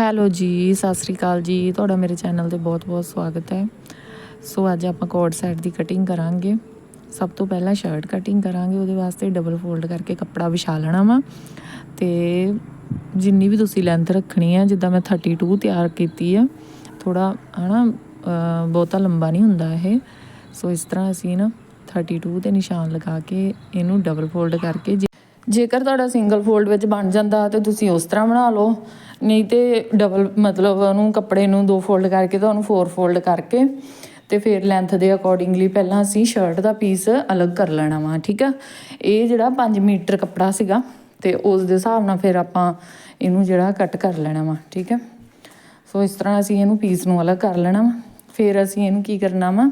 Hello ਜੀ, ਸਤਿ ਸ੍ਰੀ ਅਕਾਲ ਜੀ। ਤੁਹਾਡਾ ਮੇਰੇ ਚੈਨਲ ਤੇ ਬਹੁਤ-ਬਹੁਤ ਸਵਾਗਤ ਹੈ। ਸੋ ਅੱਜ ਆਪਾਂ ਕੋਟ ਸੈਟ ਦੀ ਕਟਿੰਗ ਕਰਾਂਗੇ। ਸਭ ਤੋਂ ਪਹਿਲਾਂ ਸ਼ਰਟ ਕਟਿੰਗ ਕਰਾਂਗੇ, ਉਹਦੇ ਵਾਸਤੇ ਡਬਲ ਫੋਲਡ ਕਰਕੇ ਕੱਪੜਾ ਵਿਛਾ ਲੈਣਾ ਵਾ। ਤੇ ਜਿੰਨੀ ਵੀ ਤੁਸੀਂ ਲੈਂਥ ਰੱਖਣੀ ਹੈ ਜਿੱਦਾਂ ਮੈਂ 32 ਤਿਆਰ ਕੀਤੀ ਹੈ ਥੋੜਾ ਹਨਾ, ਅਹ, ਬਹੁਤਾ ਲੰਬਾ ਨਹੀਂ ਹੁੰਦਾ ਇਹ। ਸੋ ਇਸ ਤਰ੍ਹਾਂ ਅਸੀਂ ਨਾ 32 ਤੇ ਨਿਸ਼ਾਨ ਲਗਾ ਕੇ ਇਹਨੂੰ ਡਬਲ ਫੋਲਡ ਕਰਕੇ ਜੇ- ਜੇਕਰ ਤੁਹਾਡਾ ਸਿੰਗਲ ਫੋਲਡ ਵਿੱਚ ਬਣ ਜਾਂਦਾ ਤੇ ਤੁਸੀਂ ਉਸ ਤਰ੍ਹਾਂ ਬਣਾ ਲਓ। ਨਹੀਂ ਤੇ ਡਬਲ ਮਤਲਬ ਉਹਨੂੰ ਕੱਪੜੇ ਨੂੰ ਦੋ ਫੋਲਡ ਕਰਕੇ ਤਾਂ ਉਹਨੂੰ ਫੋਰ ਫੋਲਡ ਕਰਕੇ ਤੇ ਫਿਰ ਲੈਂਥ ਦੇ ਅਕੋਰਡਿੰਗਲੀ ਪਹਿਲਾਂ ਅਸੀਂ ਸ਼ਰਟ ਦਾ ਪੀਸ ਅਲੱਗ ਕਰ ਲੈਣਾ ਵਾ, ਠੀਕ ਆ? ਇਹ ਜਿਹੜਾ 5 ਮੀਟਰ ਕੱਪੜਾ ਸੀਗਾ ਤੇ ਉਸ ਦੇ ਹਿਸਾਬ ਨਾਲ ਫਿਰ ਆਪਾਂ ਇਹਨੂੰ ਜਿਹੜਾ ਕੱਟ ਕਰ ਲੈਣਾ ਵਾ, ਠੀਕ ਆ? ਸੋ ਇਸ ਤਰ੍ਹਾਂ ਅਸੀਂ ਇਹਨੂੰ ਪੀਸ ਨੂੰ ਅਲੱਗ ਕਰ ਲੈਣਾ ਵਾ। ਫਿਰ ਅਸੀਂ ਇਹਨੂੰ ਕੀ ਕਰਨਾ ਵਾ?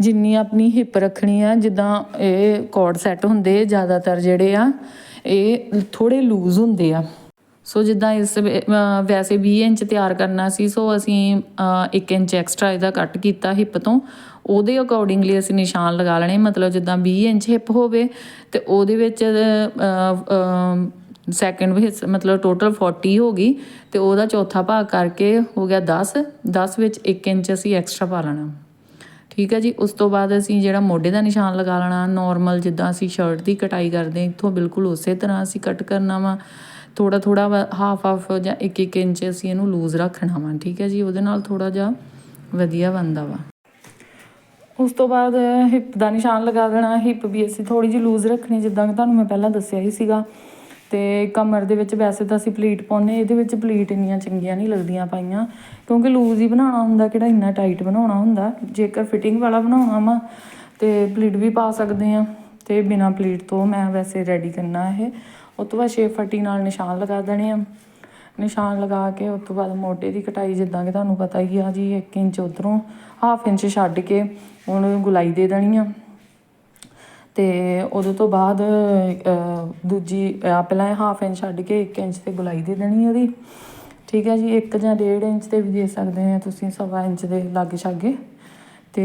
ਜਿੰਨੀ ਆਪਣੀ ਹਿੱਪ ਰੱਖਣੀ ਆ, ਜਿੱਦਾਂ ਇਹ ਕੋਡ ਸੈੱਟ ਹੁੰਦੇ ਜ਼ਿਆਦਾਤਰ ਜਿਹੜੇ ਆ, ਇਹ ਥੋੜੇ ਲੂਜ਼ ਹੁੰਦੇ ਆ। ਸੋ ਜਿੱਦਾਂ ਇਸ ਵੈਸੇ ਵੀਹ ਇੰਚ ਤਿਆਰ ਕਰਨਾ ਸੀ ਸੋ ਅਸੀਂ ਇੱਕ ਇੰਚ ਐਕਸਟਰਾ ਇਹਦਾ ਕੱਟ ਕੀਤਾ ਹਿੱਪ ਤੋਂ। ਉਹਦੇ ਅਕੋਰਡਿੰਗਲੀ ਅਸੀਂ ਨਿਸ਼ਾਨ ਲਗਾ ਲੈਣੇ, ਮਤਲਬ ਜਿੱਦਾਂ 20 ਇੰਚ ਹਿੱਪ ਹੋਵੇ ਤੇ ਉਹਦੇ ਵਿੱਚ ਸੈਕਿੰਡ ਵਿੱਚ ਮਤਲਬ ਟੋਟਲ 40 ਹੋ ਗਈ ਤੇ ਉਹਦਾ ਚੌਥਾ ਭਾਗ ਕਰਕੇ ਹੋ ਗਿਆ 10 10 ਵਿੱਚ 1 ਇੰਚ ਅਸੀਂ ਐਕਸਟਰਾ ਪਾ ਲੈਣਾ। ਠੀਕ ਹੈ ਜੀ? ਉਸ ਤੋਂ ਬਾਅਦ ਅਸੀਂ ਜਿਹੜਾ ਮੋਢੇ ਦਾ ਨਿਸ਼ਾਨ ਲਗਾ ਲੈਣਾ ਨਾਰਮਲ ਜਿੱਦਾਂ ਅਸੀਂ ਸ਼ਰਟ ਦੀ ਕਟਾਈ ਕਰਦੇ ਇੱਥੋਂ ਬਿਲਕੁਲ ਉਸੇ ਤਰ੍ਹਾਂ ਅਸੀਂ ਕੱਟ ਕਰਨਾ ਵਾ। ਥੋੜਾ ਥੋੜਾ ਹਾਫ ਹਾਫ ਜਾਂ 1 1 ਇੰਚ ਅਸੀਂ ਇਹਨੂੰ ਲੂਜ਼ ਰੱਖਣਾ ਵਾ, ਠੀਕ ਹੈ ਜੀ? ਉਹਦੇ ਨਾਲ ਥੋੜਾ ਜਿਹਾ ਵਧੀਆ ਬਣਦਾ ਵਾ। ਉਸ ਤੋਂ ਬਾਅਦ ਹਿੱਪ ਦਾ ਨਿਸ਼ਾਨ ਲਗਾ ਦੇਣਾ। ਹਿੱਪ ਵੀ ਅਸੀਂ ਥੋੜੀ ਜਿਹੀ ਲੂਜ਼ ਰੱਖਣੀ, ਜਿੱਦਾਂ ਕਿ ਤੁਹਾਨੂੰ ਮੈਂ ਪਹਿਲਾਂ ਦੱਸਿਆ ਹੀ ਸੀਗਾ। ਤੇ ਕਮਰ ਦੇ ਵਿੱਚ ਵੈਸੇ ਤਾਂ ਅਸੀਂ ਪਲੀਟ ਪਾਉਂਦੇ ਇਹਦੇ ਵਿੱਚ ਪਲੀਟ ਇੰਨੀਆਂ ਚੰਗੀਆਂ ਨਹੀਂ ਲੱਗਦੀਆਂ ਪਾਈਆਂ। ਕਿਉਂਕਿ ਲੂਜ਼ ਹੀ ਬਣਾਉਣਾ ਹੁੰਦਾ, ਕਿਹੜਾ ਇੰਨਾ ਟਾਈਟ ਬਣਾਉਣਾ ਹੁੰਦਾ। ਜੇਕਰ ਫਿਟਿੰਗ ਵਾਲਾ ਬਣਾਉਣਾ ਵਾ, ਤੇ ਪਲੀਟ ਵੀ ਪਾ ਸਕਦੇ ਆ ਤੇ ਬਿਨਾ ਪਲੀਟ ਤੋਂ ਮੈਂ ਵੈਸੇ ਰੈਡੀ ਕਰਨਾ ਇਹ। ਉਸ ਤੋਂ ਬਾਅਦ ਸ਼ੇਪ ਫੱਟੀ ਨਾਲ ਨਿਸ਼ਾਨ ਲਗਾ ਦੇਣੇ ਆ। ਨਿਸ਼ਾਨ ਲਗਾ ਕੇ ਉਸ ਤੋਂ ਬਾਅਦ ਮੋਢੇ ਦੀ ਕਟਾਈ, ਜਿੱਦਾਂ ਕਿ ਤੁਹਾਨੂੰ ਪਤਾ ਹੀ ਆ ਜੀ 1 ਇੰਚ ਉਧਰੋਂ ਹਾਫ ਇੰਚ ਛੱਡ ਕੇ ਉਹਨੂੰ ਗੁਲਾਈ ਦੇ ਦੇਣੀ ਆ। ਤੇ ਉਦੋਂ ਤੋਂ ਬਾਅਦ ਦੂਜੀ ਪਹਿਲਾਂ ਹਾਫ ਇੰਚ ਛੱਡ ਕੇ 1 ਇੰਚ ਤੇ ਗੁਲਾਈ ਦੇ ਦੇਣੀ ਉਹਦੀ। ਠੀਕ ਹੈ ਜੀ 1 ਜਾਂ 1.5 ਇੰਚ ਤੇ ਵੀ ਦੇ ਸਕਦੇ ਆ ਤੁਸੀਂ ਸਵਾ ਇੰਚ ਦੇ ਲਾਗੇ ਛਾਗੇ ਤੇ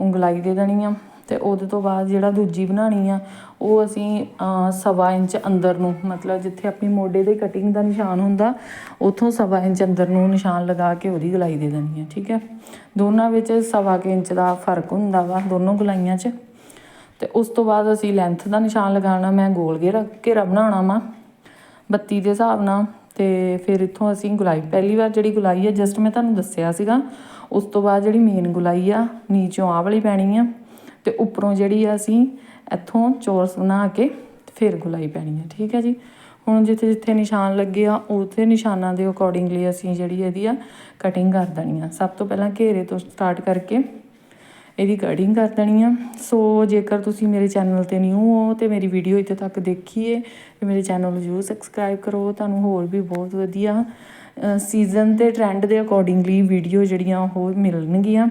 ਉਂਗਲਾਈ ਦੇ ਦੇਣੀ ਆ। ਅਤੇ ਉਹਦੇ ਤੋਂ ਬਾਅਦ ਜਿਹੜਾ ਦੂਜੀ ਬਣਾਉਣੀ ਆ, ਉਹ ਅਸੀਂ ਸਵਾ ਇੰਚ ਅੰਦਰ ਨੂੰ, ਮਤਲਬ ਜਿੱਥੇ ਆਪਣੀ ਮੋਢੇ ਦੇ ਕਟਿੰਗ ਦਾ ਨਿਸ਼ਾਨ ਹੁੰਦਾ, ਉੱਥੋਂ ਸਵਾ ਇੰਚ ਅੰਦਰ ਨੂੰ ਨਿਸ਼ਾਨ ਲਗਾ ਕੇ ਉਹਦੀ ਗੁਲਾਈ ਦੇ ਦੇਣੀ ਆ, ਠੀਕ ਹੈ ਦੋਨਾਂ ਵਿੱਚ ਸਵਾ ਕੁ ਇੰਚ ਦਾ ਫ਼ਰਕ ਹੁੰਦਾ ਵਾ, ਦੋਨੋਂ ਗੁਲਾਈਆਂ 'ਚ। ਤੇ ਉਸ ਤੋਂ ਬਾਅਦ ਅਸੀਂ ਲੈਂਥ ਦਾ ਨਿਸ਼ਾਨ ਲਗਾਉਣਾ, ਮੈਂ ਗੋਲ ਘੇਰਾ ਘੇਰਾ ਬਣਾਉਣਾ ਵਾ 32 ਦੇ ਹਿਸਾਬ ਨਾਲ, ਤੇ ਫਿਰ ਇੱਥੋਂ ਅਸੀਂ ਗੁਲਾਈ, ਪਹਿਲੀ ਵਾਰ ਜਿਹੜੀ ਗੁਲਾਈ ਹੈ ਜਸਟ ਮੈਂ ਤੁਹਾਨੂੰ ਦੱਸਿਆ ਸੀਗਾ, ਉਸ ਤੋਂ ਬਾਅਦ ਜਿਹੜੀ ਮੇਨ ਗੁਲਾਈ ਆ, ਨੀਚੋਂ ਆਹ ਵਾਲੀ ਪੈਣੀ ਆ। ਅਤੇ ਉੱਪਰੋਂ ਜਿਹੜੀ ਆ ਅਸੀਂ ਇੱਥੋਂ ਚੌਰਸ ਬਣਾ ਕੇ ਫਿਰ ਗੁਲਾਈ ਪੈਣੀ ਆ, ਠੀਕ ਹੈ ਜੀ? ਹੁਣ ਜਿੱਥੇ ਜਿੱਥੇ ਨਿਸ਼ਾਨ ਲੱਗੇ ਆ, ਉਥੇ ਨਿਸ਼ਾਨਾਂ ਦੇ ਅਕੋਰਡਿੰਗਲੀ ਅਸੀਂ ਜਿਹੜੀ ਇਹਦੀ ਆ ਕਟਿੰਗ ਕਰ ਦੇਣੀ ਆ। ਸਭ ਤੋਂ ਪਹਿਲਾਂ ਘੇਰੇ ਤੋਂ ਸਟਾਰਟ ਕਰਕੇ ਇਹਦੀ ਕਟਿੰਗ ਕਰ ਦੇਣੀ ਆ। ਸੋ ਜੇਕਰ ਤੁਸੀਂ ਮੇਰੇ ਚੈਨਲ ਤੇ ਨਿਊ ਹੋ ਤੇ ਮੇਰੀ ਵੀਡੀਓ ਇੱਥੇ ਤੱਕ ਦੇਖੀਏ ਤੇ ਮੇਰੇ ਚੈਨਲ ਨੂੰ ਜ਼ਰੂਰ ਸਬਸਕ੍ਰਾਈਬ ਕਰੋ, ਤੁਹਾਨੂੰ ਹੋਰ ਵੀ ਬਹੁਤ ਵਧੀਆ ਸੀਜ਼ਨ ਤੇ ਟ੍ਰੈਂਡ ਦੇ ਅਕੋਰਡਿੰਗਲੀ ਵੀਡੀਓ ਜਿਹੜੀਆਂ ਉਹ ਮਿਲਣਗੀਆਂ।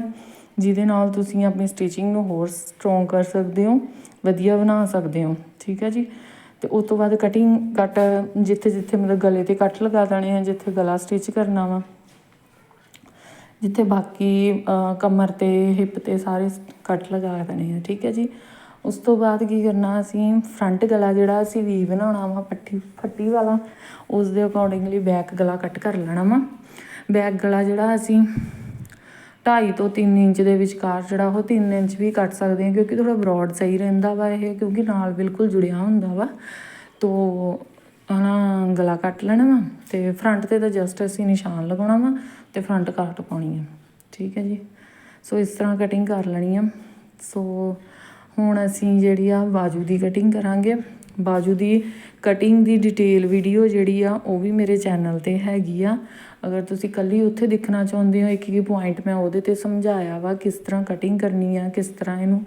ਜਿਹਦੇ ਨਾਲ ਤੁਸੀਂ ਆਪਣੀ ਸਟਿਚਿੰਗ ਨੂੰ ਹੋਰ ਸਟਰੋਂਗ ਕਰ ਸਕਦੇ ਹੋ, ਵਧੀਆ ਬਣਾ ਸਕਦੇ ਹੋ, ਠੀਕ ਹੈ ਜੀ? ਤੇ ਉਸ ਤੋਂ ਬਾਅਦ ਕਟਿੰਗ ਕੱਟ ਜਿੱਥੇ ਜਿੱਥੇ ਮਤਲਬ ਗਲੇ ਤੇ ਕੱਟ ਲਗਾ ਦੇਣੇ ਆ, ਜਿੱਥੇ ਗਲਾ ਸਟਿਚ ਕਰਨਾ ਵਾ, ਜਿੱਥੇ ਬਾਕੀ ਕਮਰ ਤੇ ਹਿੱਪ ਤੇ ਸਾਰੇ ਕੱਟ ਲਗਾ ਦੇਣੇ ਆ, ਠੀਕ ਹੈ ਜੀ? ਉਸ ਤੋਂ ਬਾਅਦ ਕੀ ਕਰਨਾ ਅਸੀਂ ਫਰੰਟ ਗਲਾ ਜਿਹੜਾ ਅਸੀਂ ਵੀ ਬਣਾਉਣਾ ਵਾ ਪੱਟੀ ਫੱਟੀ ਵਾਲਾ, ਉਸ ਦੇ ਅਕੋਰਡਿੰਗਲੀ ਬੈਕ ਗਲਾ ਕੱਟ ਕਰ ਲੈਣਾ ਵਾ। ਬੈਕ ਗਲਾ ਜਿਹੜਾ ਅਸੀਂ ਢਾਈ ਤੋਂ 3 ਇੰਚ ਦੇ ਵਿਚਕਾਰ ਜਿਹੜਾ ਉਹ 3 ਇੰਚ ਵੀ ਕੱਟ ਸਕਦੇ ਹਾਂ, ਕਿਉਂਕਿ ਥੋੜਾ ਬ੍ਰੌਡ ਸਹੀ ਰਹਿੰਦਾ ਵਾ ਇਹ, ਕਿਉਂਕਿ ਨਾਲ ਬਿਲਕੁਲ ਜੁੜਿਆ ਹੁੰਦਾ ਵਾ। ਤੋ ਹਨਾ, ਗਲਾ ਕੱਟ ਲੈਣਾ ਵਾ ਤੇ ਫਰੰਟ ਤੇ ਤਾਂ ਜਸਟ ਅਸੀਂ ਨਿਸ਼ਾਨ ਲਗਾਉਣਾ ਵਾ ਤੇ ਫਰੰਟ ਕਾਟ ਪਾਉਣੀ ਆ। ਠੀਕ ਹੈ ਜੀ? ਸੋ ਇਸ ਤਰ੍ਹਾਂ ਕਟਿੰਗ ਕਰ ਲੈਣੀ ਆ। ਸੋ ਹੁਣ ਅਸੀਂ ਜਿਹੜੀ ਆ ਬਾਜੂ ਦੀ ਕਟਿੰਗ ਕਰਾਂਗੇ। ਬਾਜੂ ਦੀ ਕਟਿੰਗ ਦੀ ਡਿਟੇਲ ਵੀਡੀਓ ਜਿਹੜੀ ਆ, ਉਹ ਵੀ ਮੇਰੇ ਚੈਨਲ ਤੇ ਹੈਗੀ ਆ। ਅਗਰ ਤੁਸੀਂ ਕੱਲੀ ਉੱਥੇ ਦੇਖਣਾ ਚਾਹੁੰਦੇ ਹੋ, ਇੱਕ ਇੱਕ ਪੁਆਇੰਟ ਮੈਂ ਉਹਦੇ ਤੇ ਸਮਝਾਇਆ ਵਾ, ਕਿਸ ਤਰ੍ਹਾਂ ਕਟਿੰਗ ਕਰਨੀ ਆ, ਕਿਸ ਤਰ੍ਹਾਂ ਇਹਨੂੰ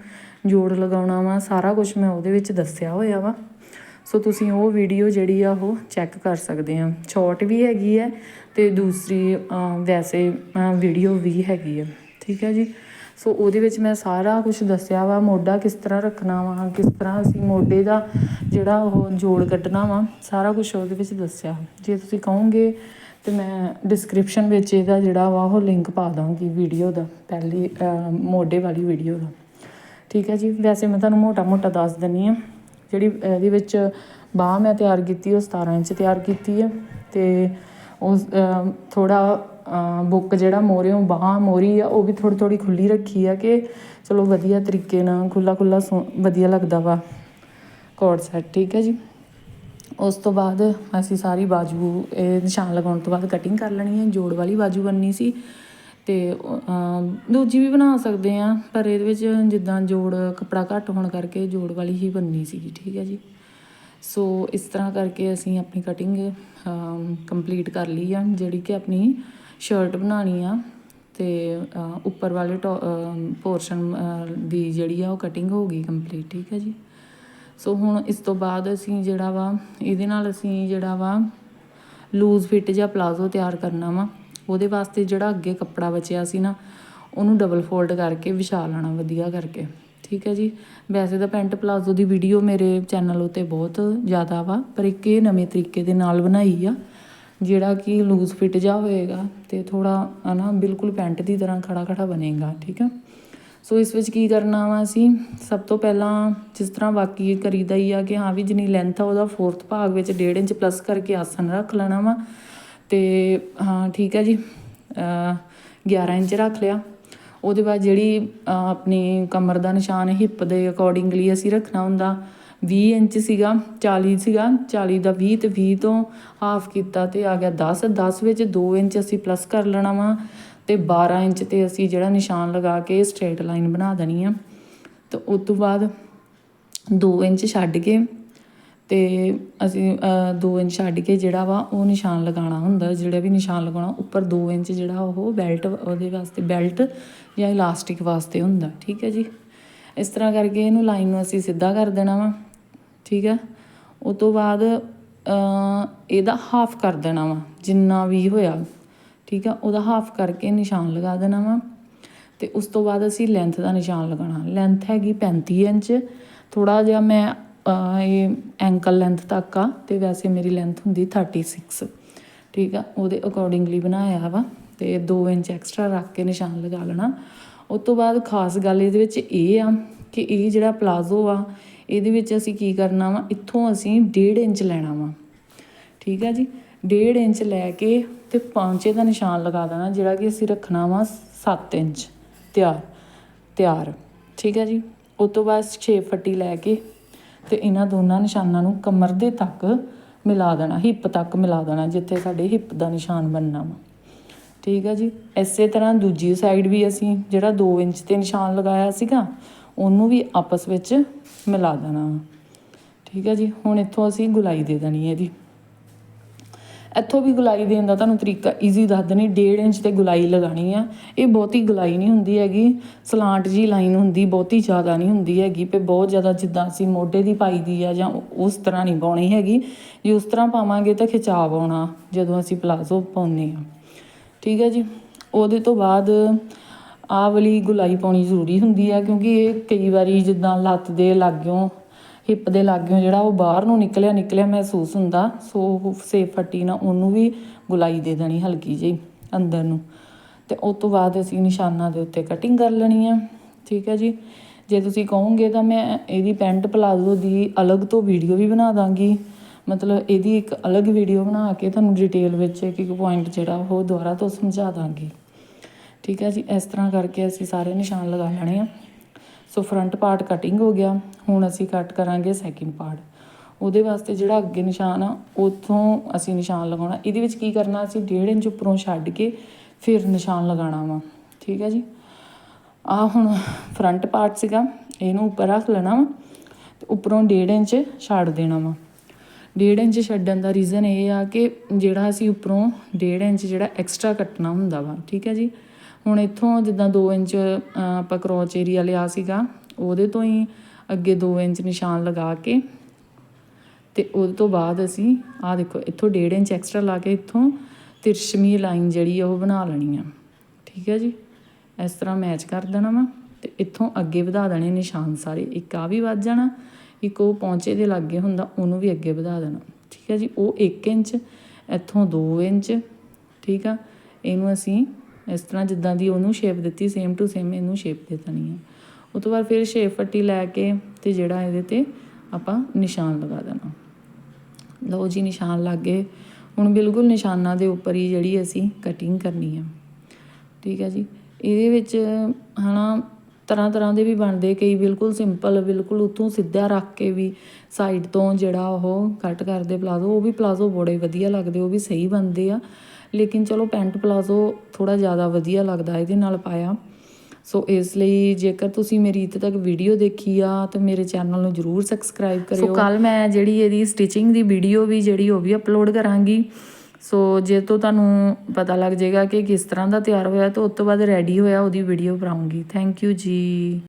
ਜੋੜ ਲਗਾਉਣਾ ਵਾ, ਸਾਰਾ ਕੁਝ ਮੈਂ ਉਹਦੇ ਵਿੱਚ ਦੱਸਿਆ ਹੋਇਆ ਵਾ। ਸੋ ਤੁਸੀਂ ਉਹ ਵੀਡੀਓ ਜਿਹੜੀ ਆ, ਉਹ ਚੈੱਕ ਕਰ ਸਕਦੇ ਆ। ਸ਼ਾਰਟ ਵੀ ਹੈਗੀ ਹੈ ਤੇ ਦੂਸਰੀ ਵੈਸੇ ਵੀਡੀਓ ਵੀ ਹੈਗੀ ਹੈ ਠੀਕ ਹੈ ਜੀ? ਸੋ ਉਹਦੇ ਵਿੱਚ ਮੈਂ ਸਾਰਾ ਕੁਝ ਦੱਸਿਆ ਵਾ, ਮੋਢਾ ਕਿਸ ਤਰ੍ਹਾਂ ਰੱਖਣਾ ਵਾ, ਕਿਸ ਤਰ੍ਹਾਂ ਅਸੀਂ ਮੋਢੇ ਦਾ ਜਿਹੜਾ ਉਹ ਜੋੜ ਕੱਢਣਾ ਵਾ, ਸਾਰਾ ਕੁਝ ਉਹਦੇ ਵਿੱਚ ਦੱਸਿਆ। ਜੇ ਤੁਸੀਂ ਕਹੋਗੇ ਤੇ ਮੈਂ ਡਿਸਕ੍ਰਿਪਸ਼ਨ ਵਿੱਚ ਇਹਦਾ ਜਿਹੜਾ ਵਾ ਉਹ ਲਿੰਕ ਪਾ ਦਾਂਗੀ ਵੀਡੀਓ ਦਾ, ਪਹਿਲੀ ਮੋਢੇ ਵਾਲੀ ਵੀਡੀਓ ਦਾ। ਠੀਕ ਹੈ ਜੀ? ਵੈਸੇ ਮੈਂ ਤੁਹਾਨੂੰ ਮੋਟਾ ਮੋਟਾ ਦੱਸ ਦਿੰਨੀ ਆ ਜਿਹੜੀ ਇਹਦੇ ਵਿੱਚ ਬਾਹ ਮੈਂ ਤਿਆਰ ਕੀਤੀ, ਉਹ 17 ਇੰਚ ਤਿਆਰ ਕੀਤੀ ਹੈ ਤੇ ਉਸ ਥੋੜ੍ਹਾ ਬੁੱਕ ਜਿਹੜਾ ਮੋਰਿਓਂ ਬਾਂਹ ਮੋਹਰੀ ਆ, ਉਹ ਵੀ ਥੋੜ੍ਹੀ ਥੋੜ੍ਹੀ ਖੁੱਲ੍ਹੀ ਰੱਖੀ ਆ ਕਿ ਚਲੋ ਵਧੀਆ ਤਰੀਕੇ ਨਾਲ ਖੁੱਲ੍ਹਾ ਖੁੱਲ੍ਹਾ ਸੋ, ਵਧੀਆ ਲੱਗਦਾ ਵਾ ਕੋਡ ਸੈਟ ਠੀਕ ਹੈ ਜੀ? ਉਸ ਤੋਂ ਬਾਅਦ ਅਸੀਂ ਸਾਰੀ ਬਾਜੂ, ਇਹ ਨਿਸ਼ਾਨ ਲਗਾਉਣ ਤੋਂ ਬਾਅਦ ਕਟਿੰਗ ਕਰ ਲੈਣੀ ਹੈ, ਜੋੜ ਵਾਲੀ ਬਾਜੂ ਬਣਨੀ ਸੀ ਤੇ ਦੂਜੀ ਵੀ ਬਣਾ ਸਕਦੇ ਆ ਪਰ ਇਹਦੇ ਵਿੱਚ ਜਿੱਦਾਂ ਜੋੜ ਕੱਪੜਾ ਘੱਟ ਹੋਣ ਕਰਕੇ ਜੋੜ ਵਾਲੀ ਹੀ ਬਣਨੀ ਸੀ ਠੀਕ ਹੈ ਜੀ? ਸੋ ਇਸ ਤਰ੍ਹਾਂ ਕਰਕੇ ਅਸੀਂ ਆਪਣੀ ਕਟਿੰਗ ਕੰਪਲੀਟ ਕਰ ਲਈ ਆ, ਜਿਹੜੀ ਕਿ ਆਪਣੀ ਸ਼ਰਟ ਬਣਾਉਣੀ ਆ। ਤੇ ਉੱਪਰ ਵਾਲੇ ਪੋਰਸ਼ਨ ਦੀ ਜਿਹੜੀ ਆ ਉਹ ਕਟਿੰਗ ਹੋ ਗਈ ਕੰਪਲੀਟ ਠੀਕ ਹੈ ਜੀ? ਸੋ ਹੁਣ ਇਸ ਤੋਂ ਬਾਅਦ ਅਸੀਂ ਜਿਹੜਾ ਵਾ, ਇਹਦੇ ਨਾਲ ਅਸੀਂ ਜਿਹੜਾ ਵਾ ਲੂਜ਼ ਫਿੱਟ ਜਾਂ ਪਲਾਜ਼ੋ ਤਿਆਰ ਕਰਨਾ ਵਾ। ਉਹਦੇ ਵਾਸਤੇ ਜਿਹੜਾ ਅੱਗੇ ਕੱਪੜਾ ਬਚਿਆ ਸੀ ਨਾ, ਉਹਨੂੰ ਡਬਲ ਫੋਲਡ ਕਰਕੇ ਵਿਛਾ ਲੈਣਾ ਵਧੀਆ ਕਰਕੇ। ਠੀਕ ਹੈ ਜੀ। ਵੈਸੇ ਤਾਂ ਪੈਂਟ ਪਲਾਜ਼ੋ ਦੀ ਵੀਡੀਓ ਮੇਰੇ ਚੈਨਲ ਉਤੇ ਬਹੁਤ ਜ਼ਿਆਦਾ ਵਾ, ਪਰ ਇੱਕ ਇਹ ਨਵੇਂ ਤਰੀਕੇ ਦੇ ਨਾਲ ਬਣਾਈ ਆ, ਜਿਹੜਾ ਕਿ ਲੂਜ਼ ਫਿਟ ਜਾ ਹੋਏਗਾ ਤੇ ਥੋੜਾ ਹਨਾ, ਬਿਲਕੁਲ ਪੈਂਟ ਦੀ ਤਰ੍ਹਾਂ ਖੜਾ ਖੜਾ ਬਣੇਗਾ, ਠੀਕ ਹੈ। ਸੋ ਇਸ ਵਿੱਚ ਕੀ ਕਰਨਾ ਵਾ ਅਸੀਂ, ਸਭ ਤੋਂ ਪਹਿਲਾਂ ਜਿਸ ਤਰ੍ਹਾਂ ਬਾਕੀ ਕਰੀਦਾ ਹੀ ਆ ਕਿ ਹਾਂ ਵੀ ਜਿੰਨੀ ਲੈਂਥ ਆ ਉਹਦਾ ਫੋਰਥ ਭਾਗ ਵਿੱਚ 1.5 ਇੰਚ ਪਲੱਸ ਕਰਕੇ ਆਸਣ ਰੱਖ ਲੈਣਾ ਵਾ ਤੇ ਹਾਂ, ਠੀਕ ਹੈ ਜੀ। ਅ 11 ਇੰਚ ਰੱਖ ਲਿਆ। ਉਹਦੇ ਬਾਅਦ ਜਿਹੜੀ ਆਪਣੀ ਕਮਰ ਦਾ ਨਿਸ਼ਾਨ ਹਿੱਪ ਦੇ ਅਕੋਰਡਿੰਗਲੀ ਅਸੀਂ ਰੱਖਣਾ ਹੁੰਦਾ। 20 ਇੰਚ ਸੀਗਾ 40 ਸੀਗਾ 40 ਦਾ 20 ਤੇ 20 ਤੋਂ ਹਾਫ ਕੀਤਾ ਤੇ ਆ ਗਿਆ 10 10 ਵਿੱਚ 2 ਇੰਚ ਅਸੀਂ ਪਲੱਸ ਕਰ ਲੈਣਾ ਵਾ ਤੇ 12 ਇੰਚ ਤੇ ਅਸੀਂ ਜਿਹੜਾ ਨਿਸ਼ਾਨ ਲਗਾ ਕੇ ਸਟ੍ਰੇਟ ਲਾਈਨ ਬਣਾ ਦੇਣੀ ਆ। ਤੇ ਉਸ ਤੋਂ ਬਾਅਦ 2 ਇੰਚ ਛੱਡ ਕੇ ਤੇ ਅਸੀਂ ਦੋ ਇੰਚ ਛੱਡ ਕੇ ਜਿਹੜਾ ਵਾ ਉਹ ਨਿਸ਼ਾਨ ਲਗਾਉਣਾ ਹੁੰਦਾ, ਜਿਹੜਾ ਵੀ ਨਿਸ਼ਾਨ ਲਗਾਉਣਾ, ਉੱਪਰ ਦੋ ਇੰਚ ਜਿਹੜਾ ਉਹ ਬੈਲਟ ਉਹਦੇ ਵਾਸਤੇ ਬੈਲਟ ਜਾਂ ਇਲਾਸਟਿਕ ਵਾਸਤੇ ਹੁੰਦਾ, ਠੀਕ ਹੈ ਜੀ? ਇਸ ਤਰ੍ਹਾਂ ਕਰਕੇ ਇਹਨੂੰ ਲਾਈਨ ਨੂੰ ਅਸੀਂ ਸਿੱਧਾ ਕਰ ਦੇਣਾ ਵਾ, ਠੀਕ ਹੈ? ਉਹ ਤੋਂ ਬਾਅਦ ਇਹਦਾ ਹਾਫ ਕਰ ਦੇਣਾ ਵਾ, ਜਿੰਨਾ ਵੀ ਹੋਇਆ, ਠੀਕ ਆ ਉਹਦਾ ਹਾਫ ਕਰਕੇ ਨਿਸ਼ਾਨ ਲਗਾ ਦੇਣਾ ਵਾ, ਤੇ ਉਸ ਤੋਂ ਬਾਅਦ ਅਸੀਂ ਲੈਂਥ ਦਾ ਨਿਸ਼ਾਨ ਲਗਾਉਣਾ। ਲੈਂਥ ਹੈਗੀ 35 ਇੰਚ ਥੋੜਾ ਜਿਹਾ ਮੈਂ ਇਹ ਐਂਕਲ ਲੈਂਥ ਤੱਕ ਆ ਤੇ ਵੈਸੇ ਮੇਰੀ ਲੈਂਥ ਹੁੰਦੀ 36 ਠੀਕ ਆ, ਉਹਦੇ ਅਕੋਰਡਿੰਗਲੀ ਬਣਾਇਆ ਵਾ ਤੇ 2 ਇੰਚ ਐਕਸਟਰਾ ਰੱਖ ਕੇ ਨਿਸ਼ਾਨ ਲਗਾ ਲੈਣਾ। ਉਸ ਤੋਂ ਬਾਅਦ ਖਾਸ ਗੱਲ ਇਹਦੇ ਵਿੱਚ ਇਹ ਆ ਕਿ ਇਹ ਜਿਹੜਾ ਪਲਾਜ਼ੋ ਆ, ਇਹਦੇ ਵਿੱਚ ਅਸੀਂ ਕੀ ਕਰਨਾ ਵਾ, ਇੱਥੋਂ ਅਸੀਂ 1.5 ਇੰਚ ਲੈਣਾ ਵਾ। ਠੀਕ ਆ ਜੀ 1.5 ਇੰਚ ਲੈ ਕੇ ਤੇ ਪੌਂਚੇ ਦਾ ਨਿਸ਼ਾਨ ਲਗਾ ਦੇਣਾ, ਜਿਹੜਾ ਕਿ ਅਸੀਂ ਰੱਖਣਾ ਵਾ 7 ਇੰਚ ਤਿਆਰ ਤਿਆਰ। ਠੀਕ ਹੈ ਜੀ ਉਸ ਤੋਂ ਬਾਅਦ 6 ਫੱਟੀ ਲੈ ਕੇ ਤੇ ਇਹਨਾਂ ਦੋਨਾਂ ਨਿਸ਼ਾਨਾਂ ਨੂੰ ਕਮਰ ਦੇ ਤੱਕ ਮਿਲਾ ਦੇਣਾ, ਹਿੱਪ ਤੱਕ ਮਿਲਾ ਦੇਣਾ, ਜਿੱਥੇ ਸਾਡੇ ਹਿੱਪ ਦਾ ਨਿਸ਼ਾਨ ਬਣਨਾ ਵਾ। ਠੀਕ ਹੈ ਜੀ? ਇਸੇ ਤਰ੍ਹਾਂ ਦੂਜੀ ਸਾਈਡ ਵੀ ਅਸੀਂ ਜਿਹੜਾ 2 ਇੰਚ ਤੇ ਨਿਸ਼ਾਨ ਲਗਾਇਆ ਸੀਗਾ, ਉਹਨੂੰ ਵੀ ਆਪਸ ਵਿੱਚ ਮਿਲਾ ਦੇਣਾ ਵਾ। ਠੀਕ ਹੈ ਜੀ? ਹੁਣ ਇੱਥੋਂ ਅਸੀਂ ਗੁਲਾਈ ਦੇ ਦੇਣੀ ਹੈ ਜੀ। ਇੱਥੋਂ ਵੀ ਗੁਲਾਈ ਦੇਣ ਦਾ ਤੁਹਾਨੂੰ ਤਰੀਕਾ ਈਜ਼ੀ ਦੱਸ ਦਣੀ 1.5 ਇੰਚ ਤੇ ਗੁਲਾਈ ਲਗਾਣੀ ਆ। ਇਹ ਬਹੁਤੀ ਗੁਲਾਈ ਨਹੀਂ ਹੁੰਦੀ ਹੈਗੀ, ਸਲਾਂਟ ਜੀ ਲਾਈਨ ਹੁੰਦੀ, ਬਹੁਤੀ ਜ਼ਿਆਦਾ ਨਹੀਂ ਹੁੰਦੀ ਹੈਗੀ, ਤੇ ਬਹੁਤ ਜ਼ਿਆਦਾ ਜਿੱਦਾਂ ਅਸੀਂ ਮੋਢੇ ਦੀ ਪਾਈ ਦੀ ਆ ਜਾਂ ਉਸ ਤਰ੍ਹਾਂ ਨਹੀਂ ਪਾਉਣੀ ਹੈਗੀ। ਜੇ ਉਸ ਤਰ੍ਹਾਂ ਪਾਵਾਂਗੇ ਤਾਂ ਖਿਚਾਵ ਆਉਣਾ, ਜਦੋਂ ਅਸੀਂ ਪਲਾਜ਼ੋ ਪਾਉਂਦੇ ਆ ਠੀਕ ਹੈ ਜੀ? ਉਹਦੇ ਤੋਂ ਬਾਅਦ ਆਹ ਵਾਲੀ ਗੁਲਾਈ ਪਾਉਣੀ ਜ਼ਰੂਰੀ ਹੁੰਦੀ ਆ, ਕਿਉਂਕਿ ਇਹ ਕਈ ਵਾਰੀ ਜਿੱਦਾਂ ਲੱਤ ਦੇ ਲਾਗਿਓਂ ਹਿੱਪ ਦੇ ਲਾਗਿਓਂ ਜਿਹੜਾ ਉਹ ਬਾਹਰ ਨੂੰ ਨਿਕਲਿਆ ਨਿਕਲਿਆ ਮਹਿਸੂਸ ਹੁੰਦਾ, ਸੋ ਸੇਫ ਫੱਟੀ ਨਾਲ ਉਹਨੂੰ ਵੀ ਗੁਲਾਈ ਦੇ ਦੇਣੀ ਹਲਕੀ ਜਿਹੀ ਅੰਦਰ ਨੂੰ। ਤੇ ਉਸ ਤੋਂ ਬਾਅਦ ਅਸੀਂ ਨਿਸ਼ਾਨਾਂ ਦੇ ਉੱਤੇ ਕਟਿੰਗ ਕਰ ਲੈਣੀ ਆ, ਠੀਕ ਹੈ ਜੀ? ਜੇ ਤੁਸੀਂ ਕਹੋਗੇ ਤਾਂ ਮੈਂ ਇਹਦੀ ਪੈਂਟ ਪਲਾਜ਼ੋ ਦੀ ਅਲੱਗ ਤੋਂ ਵੀਡੀਓ ਵੀ ਬਣਾ ਦਾਂਗੀ। ਮਤਲਬ ਇਹਦੀ ਇੱਕ ਅਲੱਗ ਵੀਡੀਓ ਬਣਾ ਕੇ ਤੁਹਾਨੂੰ ਡਿਟੇਲ ਵਿੱਚ ਇੱਕ ਇੱਕ ਪੁਆਇੰਟ ਜਿਹੜਾ ਉਹ ਦੁਬਾਰਾ ਤੋਂ ਸਮਝਾ ਦਾਂਗੀ। ਠੀਕ ਹੈ ਜੀ? ਇਸ ਤਰ੍ਹਾਂ ਕਰਕੇ ਅਸੀਂ ਸਾਰੇ ਨਿਸ਼ਾਨ ਲਗਾ ਲੈਣੇ ਆ। ਸੋ ਫਰੰਟ ਪਾਰਟ ਕਟਿੰਗ ਹੋ ਗਿਆ। ਹੁਣ ਅਸੀਂ ਕੱਟ ਕਰਾਂਗੇ ਸੈਕਿੰਡ ਪਾਰਟ ਉਹਦੇ ਵਾਸਤੇ ਜਿਹੜਾ ਅੱਗੇ ਨਿਸ਼ਾਨ ਆ, ਉਥੋਂ ਅਸੀਂ ਨਿਸ਼ਾਨ ਲਗਾਉਣਾ। ਇਹਦੇ ਵਿੱਚ ਕੀ ਕਰਨਾ, ਅਸੀਂ 1.5 ਇੰਚ ਉੱਪਰੋਂ ਛੱਡ ਕੇ ਫਿਰ ਨਿਸ਼ਾਨ ਲਗਾਉਣਾ ਵਾ। ਠੀਕ ਹੈ ਜੀ? ਆ ਹੁਣ ਫਰੰਟ ਪਾਰਟ ਸੀਗਾ। ਇਹਨੂੰ ਉੱਪਰ ਰੱਖ ਲੈਣਾ ਵਾ ਤੇ ਉੱਪਰੋਂ 1.5 ਇੰਚ ਛੱਡ ਦੇਣਾ ਵਾ। 1.5 ਇੰਚ ਛੱਡਣ ਦਾ ਰੀਜ਼ਨ ਇਹ ਆ ਕਿ ਜਿਹੜਾ ਅਸੀਂ ਉੱਪਰੋਂ 1.5 ਇੰਚ ਜਿਹੜਾ ਐਕਸਟਰਾ ਕੱਟਣਾ ਹੁੰਦਾ ਵਾ। ਠੀਕ ਹੈ ਜੀ? ਹੁਣ ਇੱਥੋਂ ਜਿੱਦਾਂ 2 ਇੰਚ ਆਪਾਂ ਕਰੋਚ ਏਰੀਆ ਲਿਆ ਸੀਗਾ, ਉਹਦੇ ਤੋਂ ਹੀ ਅੱਗੇ 2 ਇੰਚ ਨਿਸ਼ਾਨ ਲਗਾ ਕੇ ਤੇ ਉਹਦੇ ਤੋਂ ਬਾਅਦ ਅਸੀਂ, ਆਹ ਦੇਖੋ, ਇੱਥੋਂ 1.5 ਇੰਚ ਐਕਸਟਰਾ ਲਾ ਕੇ ਇੱਥੋਂ ਤਿਰਸ਼ਮੀ ਲਾਈਨ ਜਿਹੜੀ ਆ ਉਹ ਬਣਾ ਲੈਣੀ ਆ। ਠੀਕ ਹੈ ਜੀ? ਇਸ ਤਰ੍ਹਾਂ ਮੈਚ ਕਰ ਦੇਣਾ ਵਾ ਤੇ ਇੱਥੋਂ ਅੱਗੇ ਵਧਾ ਦੇਣੇ ਨਿਸ਼ਾਨ ਸਾਰੇ। ਇੱਕ ਆ ਵੀ ਵੱਧ ਜਾਣਾ, ਇੱਕ ਉਹ ਪੌਂਚੇ ਦੇ ਲਾਗੇ ਹੁੰਦਾ, ਉਹਨੂੰ ਵੀ ਅੱਗੇ ਵਧਾ ਦੇਣਾ। ਠੀਕ ਹੈ ਜੀ? ਉਹ 1 ਇੰਚ, ਇੱਥੋਂ 2 ਇੰਚ। ਠੀਕ ਆ? ਇਹਨੂੰ ਅਸੀਂ ਇਸ ਤਰ੍ਹਾਂ ਜਿੱਦਾਂ ਦੀ ਉਹਨੂੰ ਸ਼ੇਪ ਦਿੱਤੀ ਸੇਮ ਟੂ ਸੇਮ ਇਹਨੂੰ ਸ਼ੇਪ ਦੇ ਦੇਣੀ ਹੈ ਉਹ ਤੋਂ ਬਾਅਦ ਫਿਰ ਸ਼ੇਪ ਫੱਟੀ ਲੈ ਕੇ ਤੇ ਜਿਹੜਾ ਇਹਦੇ ਤੇ ਆਪਾਂ ਨਿਸ਼ਾਨ ਲਗਾ ਦੇਣਾ। ਲਓ ਜੀ, ਨਿਸ਼ਾਨ ਲੱਗ ਗਏ। ਹੁਣ ਬਿਲਕੁਲ ਨਿਸ਼ਾਨਾਂ ਦੇ ਉੱਪਰ ਹੀ ਜਿਹੜੀ ਅਸੀਂ ਕਟਿੰਗ ਕਰਨੀ ਆ। ਠੀਕ ਹੈ ਜੀ? ਇਹਦੇ ਵਿੱਚ ਹਨਾ, ਤਰ੍ਹਾਂ ਤਰ੍ਹਾਂ ਦੇ ਵੀ ਬਣਦੇ, ਕਈ ਬਿਲਕੁਲ ਸਿੰਪਲ ਬਿਲਕੁਲ ਉਤੋਂ ਸਿੱਧਾ ਰੱਖ ਕੇ ਵੀ ਸਾਈਡ ਤੋਂ ਜਿਹੜਾ ਉਹ ਕੱਟ ਕਰਦੇ ਪਲਾਜ਼ੋ, ਉਹ ਵੀ ਪਲਾਜ਼ੋ ਬੜੇ ਵਧੀਆ ਲੱਗਦੇ, ਉਹ ਵੀ ਸਹੀ ਬਣਦੇ ਆ। ਲੇਕਿਨ ਚਲੋ ਪੈਂਟ ਪਲਾਜ਼ੋ ਥੋੜਾ ਜ਼ਿਆਦਾ ਵਧੀਆ ਲੱਗਦਾ ਇਹਦੇ ਨਾਲ ਪਾਇਆ। ਸੋ ਇਸ ਲਈ ਜੇਕਰ ਤੁਸੀਂ ਮੇਰੀ ਇੱਥੇ ਤੱਕ ਵੀਡੀਓ ਦੇਖੀ ਆ ਤਾਂ ਮੇਰੇ ਚੈਨਲ ਨੂੰ ਜਰੂਰ ਸਬਸਕ੍ਰਾਈਬ ਕਰਿਓ। ਸੋ ਕੱਲ ਮੈਂ ਜਿਹੜੀ ਇਹਦੀ ਸਟਿਚਿੰਗ ਦੀ ਵੀਡੀਓ ਵੀ ਜਿਹੜੀ ਉਹ ਵੀ ਅਪਲੋਡ ਕਰਾਂਗੀ। ਸੋ ਜੇ ਤੋਂ ਤੁਹਾਨੂੰ ਪਤਾ ਲੱਗ ਜਾਏਗਾ ਕਿ ਕਿਸ ਤਰ੍ਹਾਂ ਦਾ ਤਿਆਰ ਹੋਇਆ ਤਾਂ ਉਸ ਤੋਂ ਬਾਅਦ ਰੈਡੀ ਹੋਇਆ ਉਹਦੀ ਵੀਡੀਓ ਬਣਾਉਂਗੀ ਥੈਂਕ ਯੂ ਜੀ।